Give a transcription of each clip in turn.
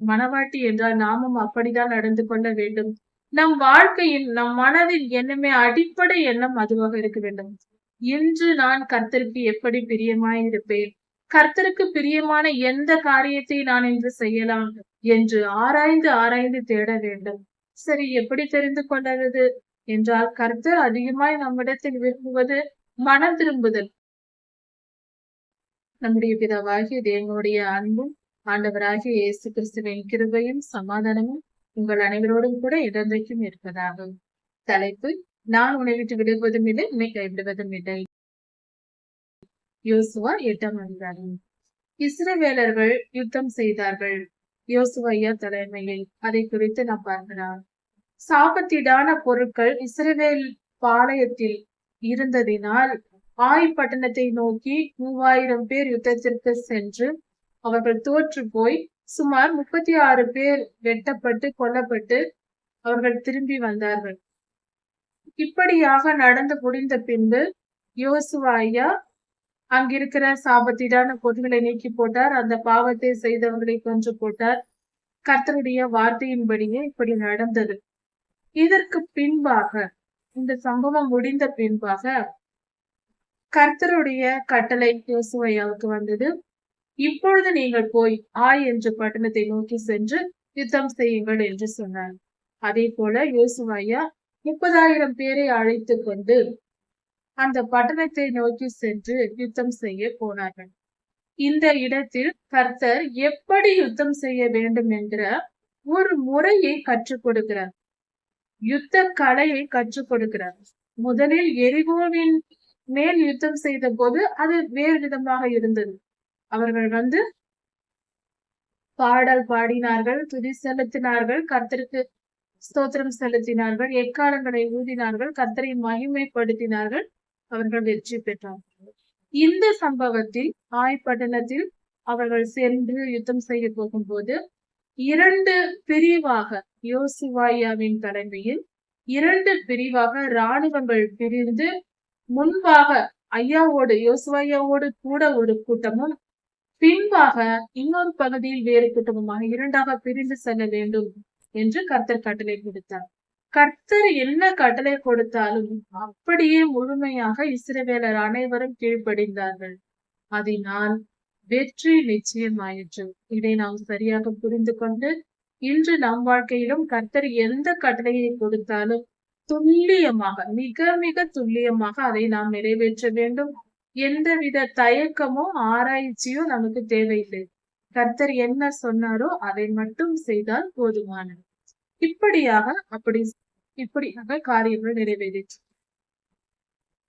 மனவாட்டி என்றால் நாமும் அப்படித்தான் நடந்து கொள்ள வேண்டும். நம் வாழ்க்கையில் நம் மனதில் எண்ணமே அடிப்படை எண்ணம் அதுவாக இருக்க வேண்டும். இன்று நான் கர்த்தருக்கு எப்படி பிரியமாய் இருப்பேன் கர்த்தருக்கு பிரியமான எந்த காரியத்தை நான் இன்று செய்யலாம் என்று ஆராய்ந்து ஆராய்ந்து தேட வேண்டும். சரி எப்படி தெரிந்து கொள்வது? என்றால் கர்த்தர் அதிகமாய் நம்மிடத்தில் விரும்புவது மனம் திரும்புதல். நம்முடைய பிதாவாகிய தேவனுடைய அன்பும் ஆண்டவராகிய இயேசு கிறிஸ்துவின் கிருபையும் சமாதானமும் உங்கள் அனைவரோடும் கூட இடந்தைக்கும் இருப்பதாகும் தலைப்பு நான் உன்னை விட்டு விடுவதும் இல்லை உன்னை கைவிடுவதும் இல்லை. யோசுவா எட்டாம் அதிகாரம். இஸ்ரவேலர்கள் யுத்தம் செய்தார்கள். யோசுவையா தலைமையில் அதை குறித்து நாம் பார்க்கலாம். சாபத்தீடான பொருட்கள் இஸ்ரவேல் பாளையத்தில் இருந்ததினால் ஆய் பட்டணத்தை நோக்கி மூவாயிரம் பேர் யுத்தத்திற்கு சென்று அவர்கள் தோற்று போய் சுமார் முப்பத்தி ஆறு பேர் வெட்டப்பட்டு கொல்லப்பட்டு அவர்கள் திரும்பி வந்தார்கள். இப்படியாக நடந்து முடிந்த பின்பு யோசுவா ஐயா அங்கிருக்கிற சாபத்தீடான பொருட்களை நீக்கி போட்டார். அந்த பாவத்தை செய்தவர்களை கொன்று போட்டார். கர்த்தருடைய வார்த்தையின்படியே இப்படி நடந்தது. இதற்கு பின்பாக இந்த சம்பவம் முடிந்த பின்பாக கர்த்தருடைய கட்டளை யோசுவையாவுக்கு வந்தது. இப்பொழுது நீங்கள் போய் ஆய் என்ற பட்டணத்தை நோக்கி சென்று யுத்தம் செய்யுங்கள் என்று சொன்னார். அதே போல யோசுவாயா முப்பதாயிரம் பேரை அழைத்து கொண்டு அந்த பட்டணத்தை நோக்கி சென்று யுத்தம் செய்ய போனார்கள். இந்த இடத்தில் கர்த்தர் எப்படி யுத்தம் செய்ய வேண்டும் என்கிற ஒரு முறையை கற்றுக் கொடுக்கிறார். யுத்த கலையை கற்றுக் கொடுக்கிறார். முதலில் எரிகோவின் மேல் யுத்தம் செய்த போது அது வேறு விதமாக இருந்தது. அவர்கள் வந்து பாடல் பாடினார்கள் துதி செலுத்தினார்கள் கர்த்தருக்கு ஸ்தோத்திரம் செலுத்தினார்கள் எக்காலங்களை ஊதினார்கள் கர்த்தரை மகிமைப்படுத்தினார்கள் அவர்கள் வெற்றி பெற்றார்கள் இந்த சம்பவத்தில் ஆய்பட்டணத்தில் அவர்கள் சென்று யுத்தம் செய்ய போகும்போது இரண்டு பிரிவாக யோசுவாயாவின் தலைமையில் இரண்டு பிரிவாக இராணுவங்கள் பிரிந்து முன்பாக ஐயாவோடு யோசுவாயாவோடு கூட ஒரு கூட்டமும் பின்பாக இன்னொரு பகுதியில் வேறு குடும்பமாக இரண்டாக பிரிந்து செல்ல வேண்டும் என்று கர்த்தர் கட்டளை கொடுத்தார். கர்த்தர் என்ன கட்டளை கொடுத்தாலும் அப்படியே முழுமையாக இஸ்ரவேலர் அனைவரும் கீழ்ப்படிந்தார்கள். அதனால் வெற்றி நிச்சயமாயிற்று. இதை நாம் சரியாக புரிந்து கொண்டு இன்று நம் வாழ்க்கையிலும் கர்த்தர் எந்த கட்டளையை கொடுத்தாலும் துல்லியமாக மிக மிக துல்லியமாக அதை நாம் நிறைவேற்ற வேண்டும். எந்தவித தயக்கமோ ஆராய்ச்சியோ நமக்கு தேவையில்லை. கர்த்தர் என்ன சொன்னாரோ அதை மட்டும் செய்தால் போதுமானது. இப்படியாக அப்படி இப்படியாக காரியங்கள் நிறைவேறிற்று.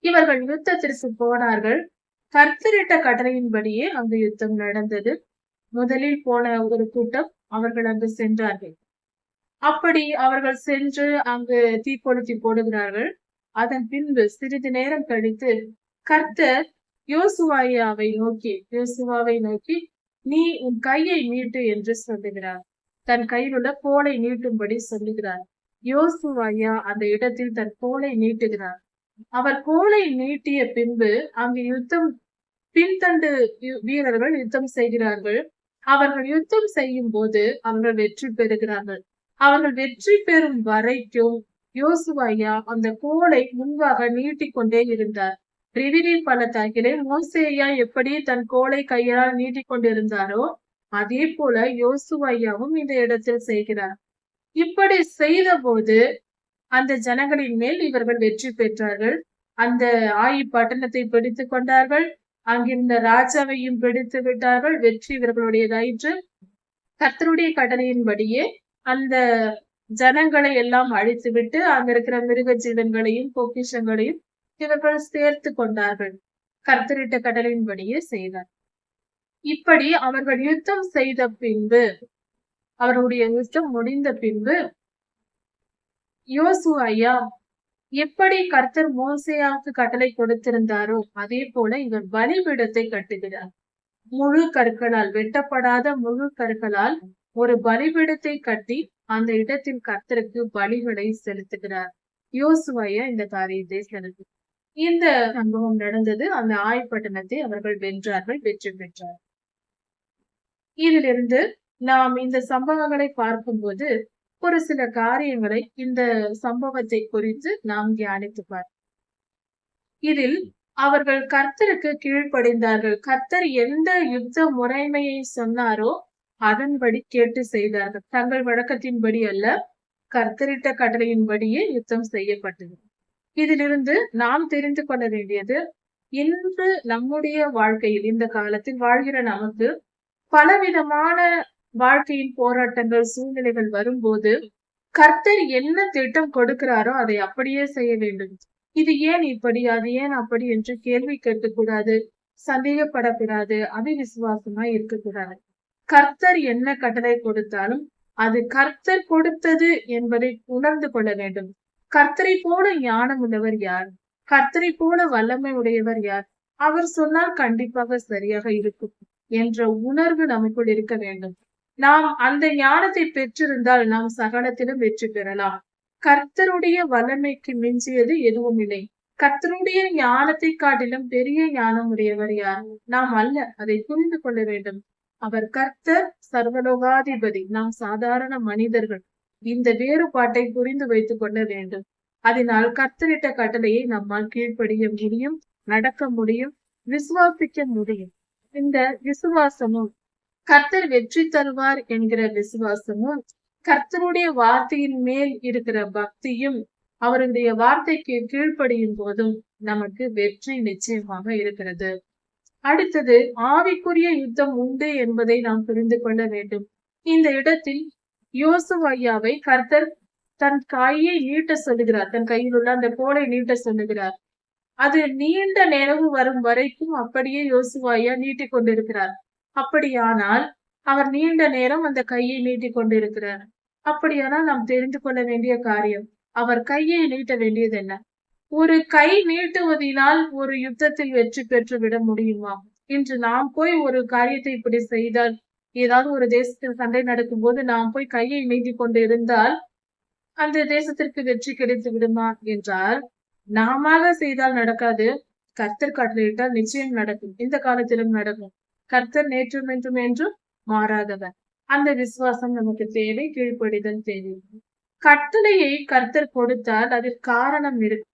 இவர்கள் யுத்தத்திற்கு போனார்கள். கர்த்தரிட்ட கட்டளையின்படியே அங்கு யுத்தம் நடந்தது. முதலில் போன ஒரு கூட்டம் அவர்கள் அங்கு சென்றார்கள். அப்படி அவர்கள் சென்று அங்கு தீக்கொளுத்தி போடுகிறார்கள். அதன் பின்பு சிறிது நேரம் கழித்து கர்த்தர் யோசுவாயாவை நோக்கி யோசுவாவை நோக்கி நீ உன் கையை நீட்டு என்று சொல்லுகிறார். தன் கையில் உள்ள கோலை நீட்டும்படி சொல்லுகிறார். யோசுவாயா அந்த இடத்தில் தன் கோலை நீட்டுகிறார். அவர் கோலை நீட்டிய பின்பு அங்கு யுத்தம் பின்தண்டு வீரர்கள் யுத்தம் செய்கிறார்கள். அவர்கள் யுத்தம் செய்யும் போது அவர்கள் வெற்றி பெறுகிறார்கள். அவர்கள் வெற்றி பெறும் வரைக்கும் யோசுவாயா அந்த கோலை முன்பாக நீட்டிக்கொண்டே இருந்தார். ரிவிரி பள்ளத்தாக்கிலே மோசேயா எப்படி தன் கோலை கையால் நீட்டிக் கொண்டிருந்தாரோ அதே போல யோசுவையாவும் இந்த இடத்தில் செய்கிறார். இப்படி செய்த போது அந்த ஜனங்களின் மேல் இவர்கள் வெற்றி பெற்றார்கள். அந்த ஆயி பட்டணத்தை பிடித்து கொண்டார்கள். அங்கிருந்த ராஜாவையும் பிடித்து விட்டார்கள். வெற்றி இவர்களுடையதாயிற்று. கர்த்தருடைய கடனையின்படியே அந்த ஜனங்களை எல்லாம் அழித்து விட்டு அங்க இருக்கிற மிருக ஜீவன்களையும் பொக்கிஷங்களையும் இவர்கள் சேர்த்து கொண்டார்கள். கர்த்தரிட்ட கடலின்படியே செய்தார். இப்படி அவர்கள் யுத்தம் செய்த பின்பு அவர்களுடைய யுத்தம் முடிந்த பின்பு யோசு ஐயா எப்படி கர்த்தர் மோசையாவுக்கு கட்டளை கொடுத்திருந்தாரோ அதே போல இவர் பலிபீடத்தை கட்டுகிறார். முழு கற்களால் வெட்டப்படாத முழு கற்களால் ஒரு பலிபீடத்தை கட்டி அந்த இடத்தில் கர்த்தருக்கு பலிகளை செலுத்துகிறார். யோசுவையா இந்த காரியத்தை செலுத்து இந்த சம்பவம் நடந்தது. அந்த ஆய்பட்டணத்தை அவர்கள் வென்றார்கள் வெற்றி பெற்றார் இதிலிருந்து நாம் இந்த சம்பவங்களை பார்க்கும்போது ஒரு சில காரியங்களை இந்த சம்பவத்தை குறித்து நாம் தியானித்துப்பார் இதில் அவர்கள் கர்த்தருக்கு கீழ்ப்படைந்தார்கள். கர்த்தர் எந்த யுத்த முறைமையை சொன்னாரோ அதன்படி கேட்டு செய்தார்கள். தங்கள் வழக்கத்தின்படி அல்ல கர்த்தரிட்ட கட்டளையின்படியே யுத்தம் செய்யப்பட்டது. இதிலிருந்து நாம் தெரிந்து கொள்ள வேண்டியது இன்று நம்முடைய வாழ்க்கையில் இந்த காலத்தில் வாழ்கிற நமக்கு பலவிதமான வாழ்க்கையின் போராட்டங்கள் சூழ்நிலைகள் வரும்போது கர்த்தர் என்ன திட்டம் கொடுக்கிறாரோ அதை அப்படியே செய்ய வேண்டும். இது ஏன் இப்படி அது ஏன் அப்படி என்று கேள்வி கேட்கக்கூடாது சந்தேகப்படக்கூடாது அவிவிசுவாசமா இருக்கக்கூடாது. கர்த்தர் என்ன கட்டளை கொடுத்தாலும் அது கர்த்தர் கொடுத்தது என்பதை உணர்ந்து கொள்ள வேண்டும். கர்த்தரை போல ஞானம் உள்ளவர் யார்? கர்த்தரை போல வல்லமை உடையவர் யார்? அவர் சொன்னால் கண்டிப்பாக சரியாக இருக்கும் என்ற உணர்வு நமக்குள் இருக்க வேண்டும். நாம் அந்த ஞானத்தை பெற்றிருந்தால் நாம் சகலத்திலும் வெற்றி பெறலாம். கர்த்தருடைய வல்லமைக்கு மிஞ்சியது எதுவும் இல்லை. கர்த்தருடைய ஞானத்தை காட்டிலும் பெரிய ஞானம் உடையவர் யார்? நாம் அல்ல. அதை புரிந்து கொள்ள வேண்டும். அவர் கர்த்தர் சர்வலோகாதிபதி. நாம் சாதாரண மனிதர்கள். இந்த வேறுபாட்டை புரிந்து வைத்துக் கொள்ள வேண்டும். அதனால் கர்த்தரிட்ட கட்டளையை நம்மால் கீழ்ப்படிய முடியும் நடக்க முடியும் விசுவாசிக்க முடியும். இந்த விசுவாசமும் கர்த்தர் வெற்றி தருவார் என்கிற விசுவாசமும் கர்த்தருடைய வார்த்தையின் மேல் இருக்கிற பக்தியும் அவருடைய வார்த்தைக்கு கீழ்ப்படியும் போதும் நமக்கு வெற்றி நிச்சயமாக இருக்கிறது. அடுத்தது ஆவிக்குரிய யுத்தம் உண்டு என்பதை நாம் புரிந்து கொள்ள வேண்டும். இந்த இடத்தில் யோசுவையாவை கர்த்தர் தன் கையை நீட்ட சொல்லுகிறார். தன் கையில் உள்ள அந்த கோலை நீட்ட சொல்லுகிறார். அது நீண்ட நினைவு வரும் வரைக்கும் அப்படியே யோசுவாயா நீட்டிக் கொண்டிருக்கிறார். அப்படியானால் அவர் நீண்ட நேரம் அந்த கையை நீட்டிக் கொண்டிருக்கிறார். அப்படியானால் நாம் தெரிந்து கொள்ள வேண்டிய காரியம் அவர் கையை நீட்ட வேண்டியது என்ன ஒரு கை நீட்டுவதினால் ஒரு யுத்தத்தில் வெற்றி பெற்று விட முடியுமா? இன்று நாம் போய் ஒரு காரியத்தை இப்படி செய்தால் ஏதாவது ஒரு தேசத்தில் சண்டை நடக்கும் போது நாம் போய் கையை நீட்டிக் கொண்டு இருந்தால் அந்த தேசத்திற்கு வெற்றி கிடைத்து விடுமா என்றால் நாம செய்தால் நடக்காது. கர்த்தர் கட்டளையிட்டால் நிச்சயம் நடக்கும். இந்த காலத்திலும் நடக்கும். கர்த்தர் நேற்றும் என்றும் என்றும் மாறாதவர். அந்த விசுவாசம் நமக்கு தேவை கீழ்ப்படிதல் தேவை. கட்டளையை கர்த்தர் கொடுத்தால் அதில் காரணம் இருக்கு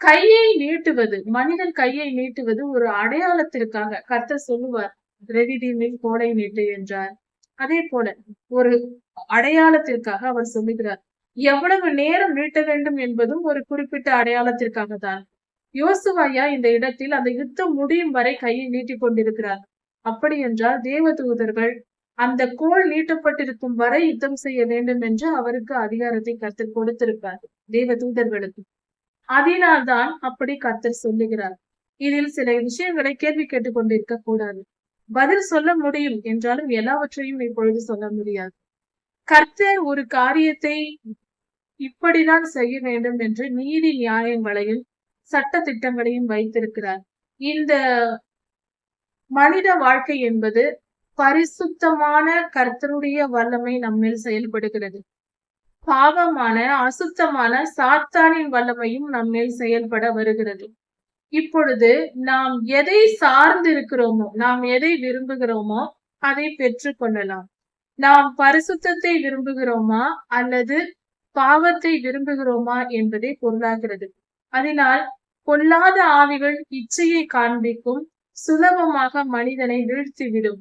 கையை நீட்டுவது மனிதன் கையை நீட்டுவது ஒரு அடையாளத்திற்காக கர்த்தர் சொல்லுவார். ரவிதீமில் கோடை நீட்டு என்றார். அதே போல ஒரு அடையாளத்திற்காக அவர் சொல்லுகிறார். எவ்வளவு நேரம் நீட்ட வேண்டும் என்பதும் ஒரு குறிப்பிட்ட அடையாளத்திற்காக தான் யோசுவாயா இந்த இடத்தில் அந்த யுத்தம் முடியும் வரை கையை நீட்டிக் கொண்டிருக்கிறார். அப்படி என்றால் தேவ தூதர்கள் அந்த கோல் நீட்டப்பட்டிருக்கும் வரை யுத்தம் செய்ய வேண்டும் என்று அவருக்கு அதிகாரத்தை கர்த்தர் கொடுத்திருப்பார். தேவ தூதர்களுக்கு. அதனால்தான் அப்படி கர்த்தர் சொல்லுகிறார். இதில் சில விஷயங்களை கேள்வி கேட்டுக் கொண்டிருக்க கூடாது. பதில் சொல்ல முடியும் என்றாலும் எல்லாவற்றையும் இப்பொழுது சொல்ல முடியாது. கர்த்தர் ஒரு காரியத்தை இப்படிதான் செய்ய வேண்டும் என்று நீதி நியாயங்களையும் சட்ட திட்டங்களையும் வைத்திருக்கிறார். இந்த மனித வாழ்க்கை என்பது பரிசுத்தமான கர்த்தருடைய வல்லமை நம்மில் செயல்படுகிறது. பாவமான அசுத்தமான சாத்தானின் வல்லமையும் நம்மில் செயல்பட வருகிறது. இப்பொழுது நாம் எதை சார்ந்து இருக்கிறோமோ நாம் எதை விரும்புகிறோமோ அதை பெற்றுக்கொள்ளலாம் நாம் பரிசுத்தத்தை விரும்புகிறோமா அல்லது பாவத்தை விரும்புகிறோமா என்பதை பொருளாகிறது. அதனால் பொல்லாத ஆவிகள் இச்சையை காண்பிக்கும் சுலபமாக மனிதனை வீழ்த்திவிடும்.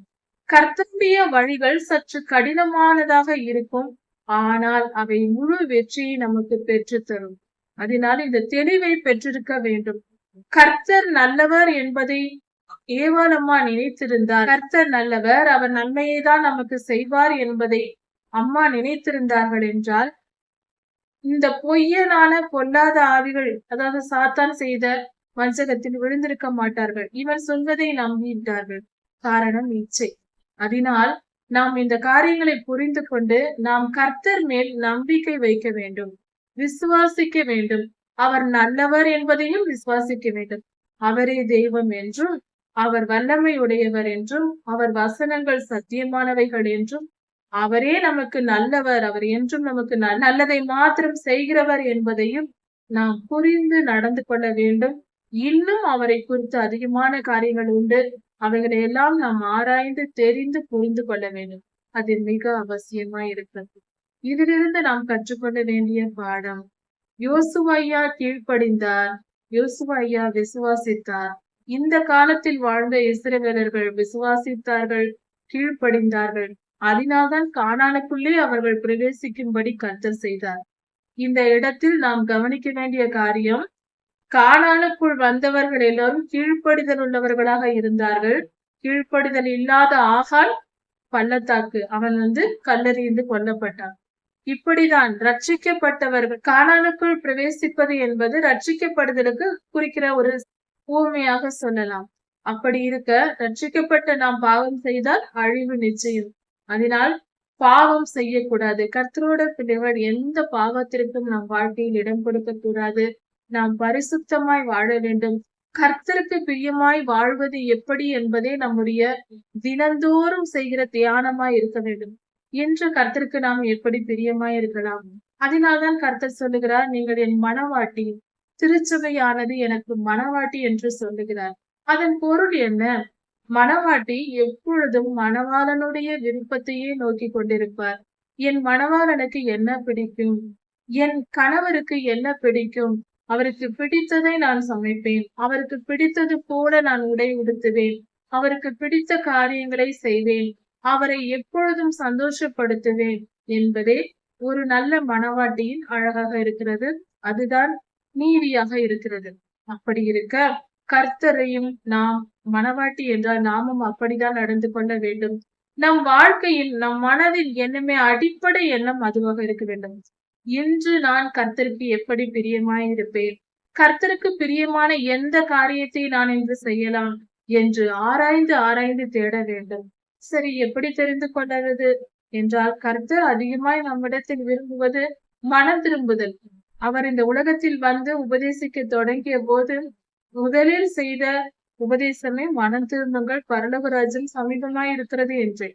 கர்த்தம்பிய வழிகள் சற்று கடினமானதாக இருக்கும் ஆனால் அவை முழு வெற்றியை நமக்கு பெற்று தரும். அதனால் இந்த தெளிவை பெற்றிருக்க வேண்டும். கர்த்தர் நல்லவர் என்பதை ஏவாளம்மா நினைத்திருந்தார். கர்த்தர் நல்லவர் அவர் நன்மையை தான் நமக்கு செய்வார் என்பதை அம்மா நினைத்திருந்தார்கள் என்றால் இந்த பொய்யனான பொல்லாத ஆவிகள் அதாவது சாத்தான் செய்த வஞ்சகத்தில் விழுந்திருக்க மாட்டார்கள். இவன் சொல்வதை நம்பிவிட்டார்கள் காரணம் இச்சை. அதனால் நாம் இந்த காரியங்களை புரிந்து கொண்டு நாம் கர்த்தர் மேல் நம்பிக்கை வைக்க வேண்டும். விசுவாசிக்க வேண்டும். அவர் நல்லவர் என்பதையும் விசுவாசிக்க வேண்டும். அவரே தெய்வம் என்றும் அவர் வல்லமை உடையவர் என்றும் அவர் வசனங்கள் சத்தியமானவைகள் என்றும் அவரே நமக்கு நல்லவர் அவர் என்றும் நமக்கு நல்லதை மாத்திரம் செய்கிறவர் என்பதையும் நாம் புரிந்து நடந்து கொள்ள வேண்டும். இன்னும் அவரை குறித்து அதிகமான காரியங்கள் உண்டு. அவைகளை எல்லாம் நாம் ஆராய்ந்து தெரிந்து புரிந்து கொள்ள வேண்டும். அது மிக அவசியமா இருக்கிறது. இதிலிருந்து நாம் கற்றுக்கொள்ள வேண்டிய பாடம் யோசுவையா கீழ்ப்படிந்தார். யோசுவையா விசுவாசித்தார். இந்த காலத்தில் வாழ்ந்த இஸ்ரவேலர்கள் விசுவாசித்தார்கள் கீழ்ப்படிந்தார்கள். அதனால்தான் காணானுக்குள்ளே அவர்கள் பிரவேசிக்கும்படி கர்த்தர் செய்தார். இந்த இடத்தில் நாம் கவனிக்க வேண்டிய காரியம் காணானுக்குள் வந்தவர்கள் எல்லாரும் கீழ்ப்படிதல் உள்ளவர்களாக இருந்தார்கள். கீழ்ப்படிதல் இல்லாத ஆகால் பள்ளத்தாக்கு. அவன் வந்து கல்லறிந்து கொல்லப்பட்டான். இப்படிதான் ரட்சிக்கப்பட்டவர்கள். காணானுக்குள் பிரவேசிப்பது என்பது ரட்சிக்கப்படுதலுக்கு குறிக்கிற ஒரு ஊமையாக சொல்லலாம். அப்படி இருக்க ரட்சிக்கப்பட்ட நாம் பாவம் செய்தால் அழிவு நிச்சயம். அதனால் பாவம் செய்யக்கூடாது. கர்த்தரோட பிள்ளைகள் எந்த பாவத்திற்கும் நம் வாழ்க்கையில் இடம் கொடுக்க கூடாது. நாம் பரிசுத்தமாய் வாழ வேண்டும். கர்த்தருக்கு பிரியமாய் வாழ்வது எப்படி என்பதே நம்முடைய தினந்தோறும் செய்கிற தியானமாய் இருக்க வேண்டும். இன்று கர்த்தருக்கு நாம் எப்படி பிரியமாய் இருக்கலாம்? அதனால்தான் கர்த்தர் சொல்லுகிறார் நீங்கள் என் மனவாட்டி திருச்சபையானது எனக்கு மனவாட்டி என்று சொல்லுகிறார். அதன் பொருள் என்ன? மணவாட்டி எப்பொழுதும் மணவாளனுடைய விருப்பத்தையே நோக்கி கொண்டிருப்பார். என் மணவாளனுக்கு என்ன பிடிக்கும்? என் கணவருக்கு என்ன பிடிக்கும்? அவருக்கு பிடித்ததை நான் சமைப்பேன். அவருக்கு பிடித்தது போல நான் உடை உடுத்துவேன். அவருக்கு பிடித்த காரியங்களை செய்வேன். அவரை எப்பொழுதும் சந்தோஷப்படுத்துவேன் என்பதே ஒரு நல்ல மனவாட்டியின் அழகாக இருக்கிறது. அதுதான் நீதியாக இருக்கிறது. அப்படி இருக்க கர்த்தரையும் நாம் மனவாட்டி என்றால் நாமும் அப்படிதான் நடந்து கொள்ள வேண்டும். நம் வாழ்க்கையில் நம் மனதில் எண்ணமே அடிப்படை எண்ணம் அதுவாக இருக்க வேண்டும். இன்று நான் கர்த்தருக்கு எப்படி பிரியமாய் இருப்பேன் கர்த்தருக்கு பிரியமான எந்த காரியத்தை நான் இன்று செய்யலாம் என்று ஆராய்ந்து ஆராய்ந்து தேட வேண்டும். சரி எப்படி தெரிந்து கொண்டது என்றால் கர்த்தர் அதிகமாய் நம்மிடத்தில் விரும்புவது மனம் திரும்புதல். அவர் இந்த உலகத்தில் வந்து உபதேசிக்க தொடங்கிய போது முதலில் செய்த உபதேசமே மனம் திரும்புங்கள் பரலோகராஜ்யம் சமீபமாய் இருக்கிறது என்று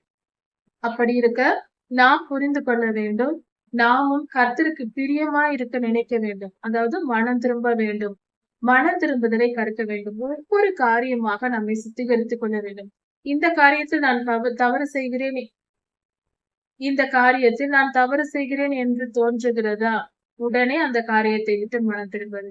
அப்படி இருக்க நாம் புரிந்து கொள்ள வேண்டும். நாமும் கர்த்தருக்கு பிரியமா இருக்க நினைக்க வேண்டும். அதாவது மனம் திரும்ப வேண்டும். மனம் திரும்புதலை கருக்க வேண்டும். ஒவ்வொரு காரியமாக நம்மை சுத்திகரித்துக் கொள்ள வேண்டும். இந்த காரியத்தில் நான் தவறு செய்கிறேன். இந்த காரியத்தில் நான் தவறு செய்கிறேன் என்று தோன்றுகிறதா? உடனே அந்த காரியத்தை விட்டு மனம் திரும்புவது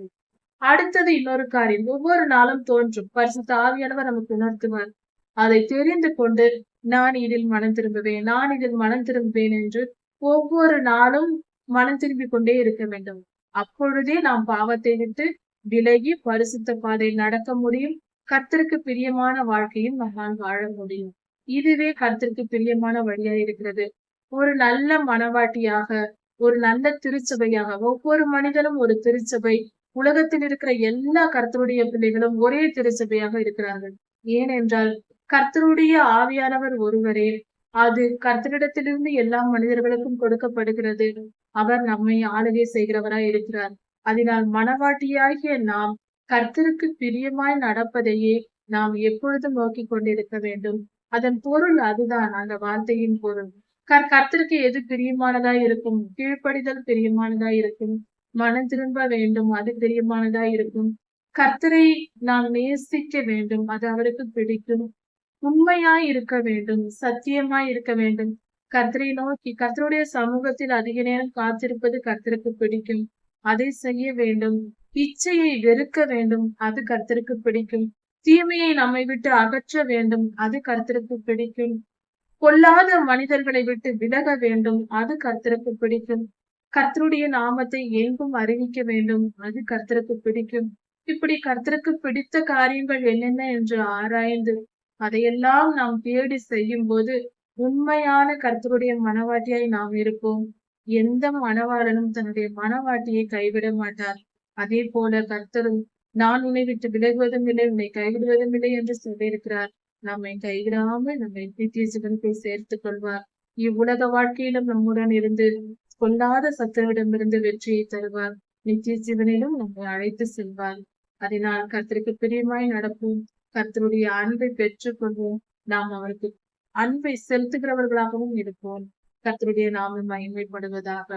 அடுத்தது இன்னொரு காரியம். ஒவ்வொரு நாளும் தோன்றும். பரிசுத்த ஆவியானவர் நமக்கு உணர்த்துவார். அதை தெரிந்து கொண்டு நான் இதில் மனம் திரும்புவேன் நான் இதில் மனம் திரும்புவேன் என்று ஒவ்வொரு நாளும் மனம் திரும்பிக் கொண்டே இருக்க வேண்டும். அப்பொழுதே நாம் பாவத்தை விட்டு விலகி பரிசுத்த பாதையில் நடக்க முடியும். கர்த்தருக்கு பிரியமான வாழ்க்கையும் நம்மால் வாழ முடியும். இதுவே கர்த்தருக்கு பிரியமான வழியா இருக்கிறது. ஒரு நல்ல மனவாட்டியாக ஒரு நல்ல திருச்சபையாக ஒவ்வொரு மனிதனும் ஒரு திருச்சபை. உலகத்தில் இருக்கிற எல்லா கர்த்தருடைய பிள்ளைகளும் ஒரே திருச்சபையாக இருக்கிறார்கள். ஏனென்றால் கர்த்தருடைய ஆவியானவர் ஒருவரே. அது கர்த்தரிடத்திலிருந்து எல்லா மனிதர்களுக்கும் கொடுக்கப்படுகிறது. அவர் நம்மை ஆளுகை செய்கிறவராய் இருக்கிறார். அதனால் மனவாட்டியாகிய நாம் கர்த்தருக்கு பிரியமாய் நடப்பதையே நாம் எப்பொழுதும் நோக்கி கொண்டிருக்க வேண்டும். அதன் பொருள் அதுதான் அந்த வார்த்தையின் பொருள். கர் கர்த்தருக்கு எது பிரியமானதாய் இருக்கும்? கீழ்ப்படிதல் பிரியமானதா இருக்கும். மனம் திரும்ப வேண்டும் அது பிரியமானதா இருக்கும். கர்த்தரை நாம் நேசிக்க வேண்டும் அது அவருக்கு பிடிக்கும். உண்மையாய் இருக்க வேண்டும் சத்தியமாய் இருக்க வேண்டும். கர்த்தரை நோக்கி கர்த்தருடைய சமூகத்தில் அதிக நேரம் காத்திருப்பது கர்த்தருக்கு பிடிக்கும். அதை செய்ய வேண்டும். இச்சையை வெறுக்க வேண்டும் அது கர்த்தருக்கு பிடிக்கும். தீமையை நம்மை விட்டு அகற்ற வேண்டும் அது கர்த்தருக்கு பிடிக்கும். பொல்லாத மனிதர்களை விட்டு விலக வேண்டும் அது கர்த்தருக்கு பிடிக்கும். கர்த்தருடைய நாமத்தை எங்கும் அறிவிக்க வேண்டும் அது கர்த்தருக்கு பிடிக்கும். இப்படி கர்த்தருக்கு பிடித்த காரியங்கள் என்னென்ன என்று ஆராய்ந்து அதையெல்லாம் நாம் தேடி செய்யும் போது உண்மையான கர்த்தருடைய மனவாட்டியாய் நாம் இருப்போம். எந்த மனவாளனும் தன்னுடைய மனவாட்டியை கைவிட மாட்டார். அதே போல கர்த்தரும் நான் உன்னை விட்டு விலகுவதும் இல்லை உன்னை கைவிடுவதும் இல்லை என்று சொல்லியிருக்கிறார். நம்மை கைவிடாமல் நம்மை நித்திய போய் சேர்த்துக் கொள்வார். இவ்வுலக வாழ்க்கையிலும் நம்முடன் இருந்து கொல்லாத சத்துருவிடமிருந்து வெற்றியை தருவார். நித்திய ஜீவனிலும் நம்மை அழைத்து செல்வார். அதனால் கர்த்தருக்கு பிரியமாய் நடப்போம். கர்த்தருடைய அன்பை பெற்றுக்கொள்வோம் நாம் அவருக்கு அன்பை செலுத்துகிறவர்களாகவும் இருப்போம். கர்த்தருடைய நாமம் மகிமைப்படுவதாக.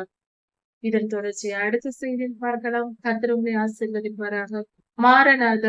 இதன் தொடர்ச்சியை அடுத்த செய்தியில் பார்க்கலாம். கத்திரமே ஆசிர்வதிப்பாராக ஆசீர்வதிப்பாராக. மாறனாத